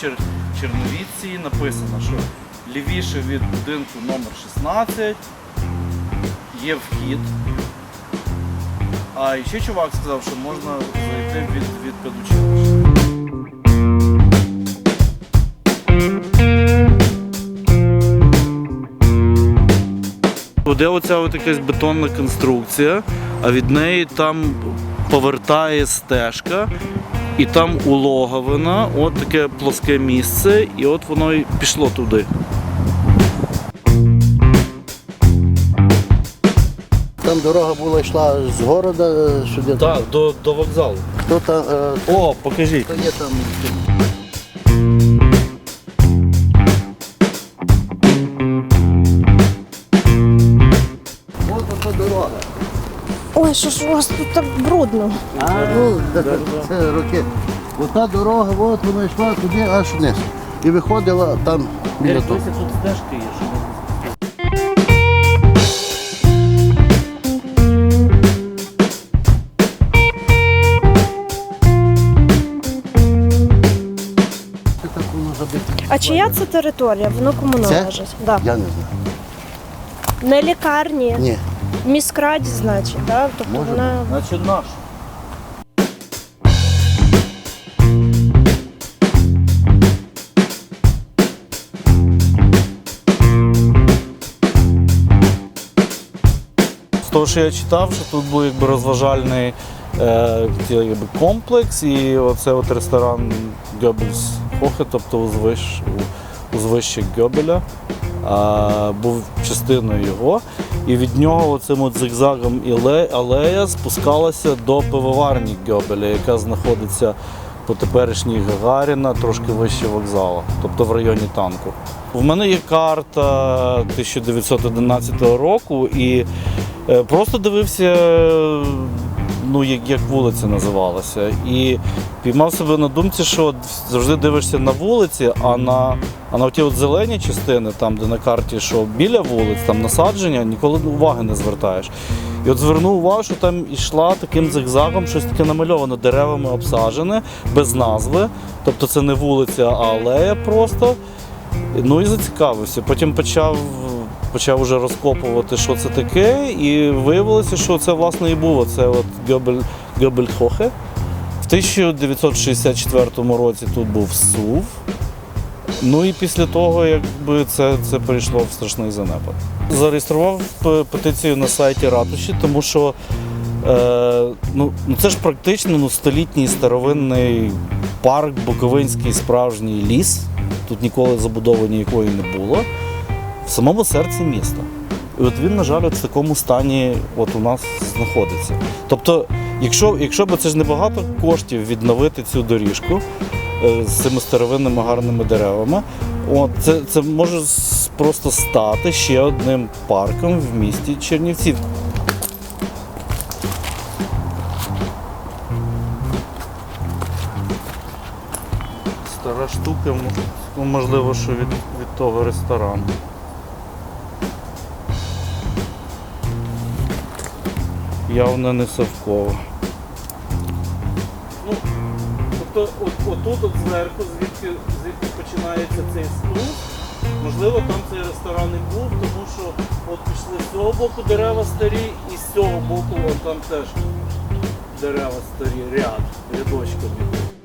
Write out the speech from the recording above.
Чер... Черновіці написано, що лівіше від будинку номер 16 є вхід. А ще чувак сказав, що можна зайти від, від педучилища. Де оця от якась бетонна конструкція, а від неї там повертає стежка, і там улоговина, от таке плоске місце, і от воно й пішло туди. Там дорога була йшла з города е, сюди. Так, до, до вокзалу. Хто там, е, О, покажіть. хто є там? Ой, що ж у вас тут так брудно? А, ну, це роки. Ота дорога, от вона йшла туди аж вниз. І виходила там біля того. тут стежка є. А чия це територія? Воно кому Це? належить? Да. Я не знаю. Не лікарні, Ні. Міськраді, значить, да? тобто Може вона. Значить наш. З того, що я читав, що тут був якби розважальний е, якби, комплекс, і оце от ресторан Гебельс Хохе, тобто узвищ, узвище Гебеля, був частиною його. І від нього оцим от зигзагом алея спускалася до пивоварні Гьобеля, яка знаходиться по теперішній Гагаріна, трошки вище вокзалу, тобто в районі танку. У мене є карта 1911 року і е, просто дивився, ну, як, як вулиця називалася. І піймав себе на думці, що завжди дивишся на вулиці, а на, а на ті от зелені частини, там, де на карті, що біля вулиць, там насадження, ніколи уваги не звертаєш. І от звернув увагу, що там йшла таким зигзагом щось таке намальоване, деревами обсаджене, без назви. Тобто це не вулиця, а алея просто. Ну і зацікавився. Потім почав, почав уже розкопувати, що це таке, і виявилося, що це власне і було. Це от Гьобель, Гьобельхохе. В 1964 році тут був СУВ. Ну і після того, якби це, це перейшло в страшний занепад. Зареєстрував петицію на сайті ратуші, тому що е, ну, ну це ж практично ну, столітній старовинний парк, Буковинський справжній ліс. Тут ніколи забудови ніякої не було. В самому серці міста. І от він, на жаль, от в такому стані от у нас знаходиться. Тобто, якщо, якщо б це ж небагато коштів відновити цю доріжку з цими старовинними гарними деревами, от, це, це може просто стати ще одним парком в місті Чернівці. Стара штука, ну, можливо, що від, від того ресторану. Явно не совково. Тобто от, отут от зверху, звідки, звідки починається цей спуск, можливо, там цей ресторан і був, тому що от пішли з цього боку дерева старі, і з цього боку от там теж дерева старі, ряд, рядочками.